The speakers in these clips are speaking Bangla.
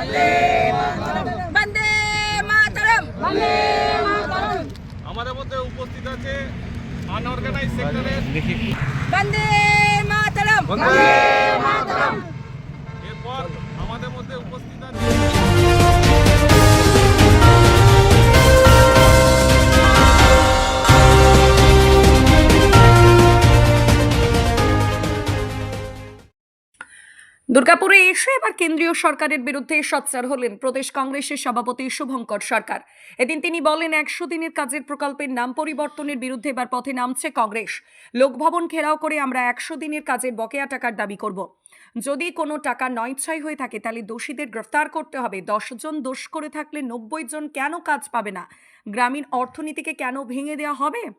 বন্দে মাতরম। আমাদের মধ্যে উপস্থিত আছে আনঅর্গানাইজ সেক্টরের বন্দে মাতরম। এরপর দুর্গাপুরে এসে এবার কেন্দ্রীয় সরকারের বিরুদ্ধে সচ্চার হলেন প্রদেশ কংগ্রেসের সভাপতি শুভঙ্কর সরকার। এদিন তিনি বলেন, একশো দিনের কাজের প্রকল্পের নাম পরিবর্তনের বিরুদ্ধে এবার পথে নামছে কংগ্রেস। লোকভবন ঘেরাও করে আমরা একশো দিনের কাজের বকেয়া টাকার দাবি করব। যদি কোনো টাকা নয়ছয় হয়ে থাকে, তাহলে দোষীদের গ্রেফতার করতে হবে। দশজন দোষ করে থাকলে নব্বই জন কেন কাজ পাবে না? গ্রামীণ অর্থনীতিকে কেন ভেঙে দেওয়া হবে?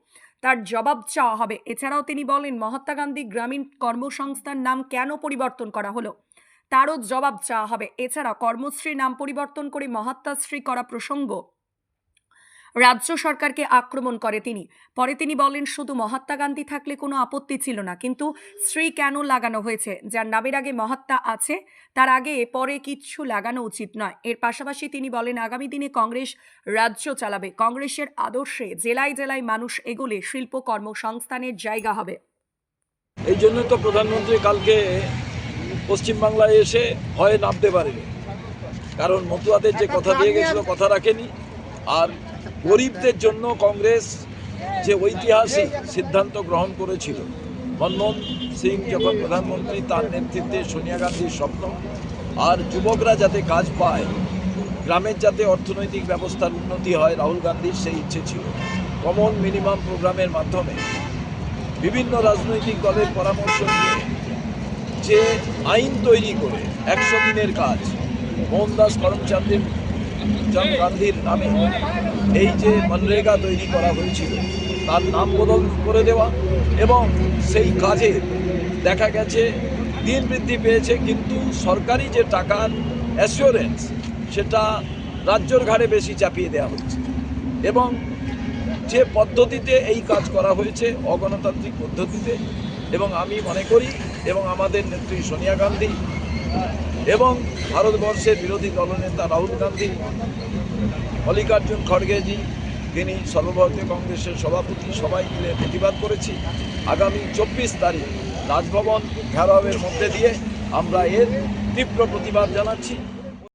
তার জবাব চাওয়া হবে। এছাড়াও তিনি বলেন, মহাত্মা গান্ধী গ্রামীণ কর্মসংস্থান নাম কেন পরিবর্তন করা হলো? তারও জবাব চাওয়া হবে। এছাড়া কর্মশ্রী নাম পরিবর্তন করে মহাত্মাশ্রী করা প্রসঙ্গ রাজ্য সরকারকে আক্রমণ করে তিনি। পরে তিনি বলেন শুধু মহাত্মা গান্ধী থাকলে কোনো আপত্তি ছিল না কিন্তু শ্রী কেন লাগানো হয়েছে? যার নামের আগে মহাত্মা আছে তার আগে পরে কিচ্ছু লাগানো উচিত নয়। এর পাশাপাশি তিনি বলেন আগামী দিনে কংগ্রেস রাজ্য চালাবে। কংগ্রেসের আদর্শে জেলায় জেলায় মানুষ এগোলে শিল্প কর্মসংস্থানের জায়গা হবে। এই জন্য তো প্রধানমন্ত্রী কালকে পশ্চিমবাংলায় এসে ভয়ে নামতে পারেনি। কারণ মতুয়াদের যে কথা দিয়ে গেছিল কথা রাখেনি। আর গরিবদের জন্য কংগ্রেস যে ঐতিহাসিক সিদ্ধান্ত গ্রহণ করেছিল। মনমোহন সিং যখন প্রধানমন্ত্রী তার নেতৃত্বে সোনিয়া গান্ধীর স্বপ্ন, আর যুবকরা যাতে কাজ পায়, গ্রামের যাতে অর্থনৈতিক ব্যবস্থার উন্নতি হয়, রাহুল গান্ধীর সেই ইচ্ছে ছিল। কমন মিনিমাম প্রোগ্রামের মাধ্যমে বিভিন্ন রাজনৈতিক দলের পরামর্শ নিয়ে যে আইন তৈরি করে একশো দিনের কাজ, মোহনদাস করমচাঁদের চাঁদ গান্ধীর নামে এই যে মনরেগা তৈরি করা হয়েছিল, তার নাম বদল করে দেওয়া এবং সেই কাজে দেখা গেছে, দিন বৃদ্ধি পেয়েছে, কিন্তু সরকারি যে টাকার অ্যাসিওরেন্স সেটা রাজ্যর ঘাড়ে বেশি চাপিয়ে দেওয়া হচ্ছে। এবং যে পদ্ধতিতে এই কাজ করা হয়েছে, অগণতান্ত্রিক পদ্ধতিতে, এবং আমি মনে করি, এবং আমাদের নেত্রী সোনিয়া গান্ধী এবং ভারতবর্ষের বিরোধী দলনেতা রাহুল গান্ধী মল্লিকার্জুন খড়গেজি, তিনি সর্বভারতীয় কংগ্রেসের সভাপতি, সবাই মিলে প্রতিবাদ করেছি। আগামী চব্বিশ তারিখ রাজভবন ঘেরাওয়ের মধ্যে দিয়ে আমরা এর তীব্র প্রতিবাদ জানাচ্ছি।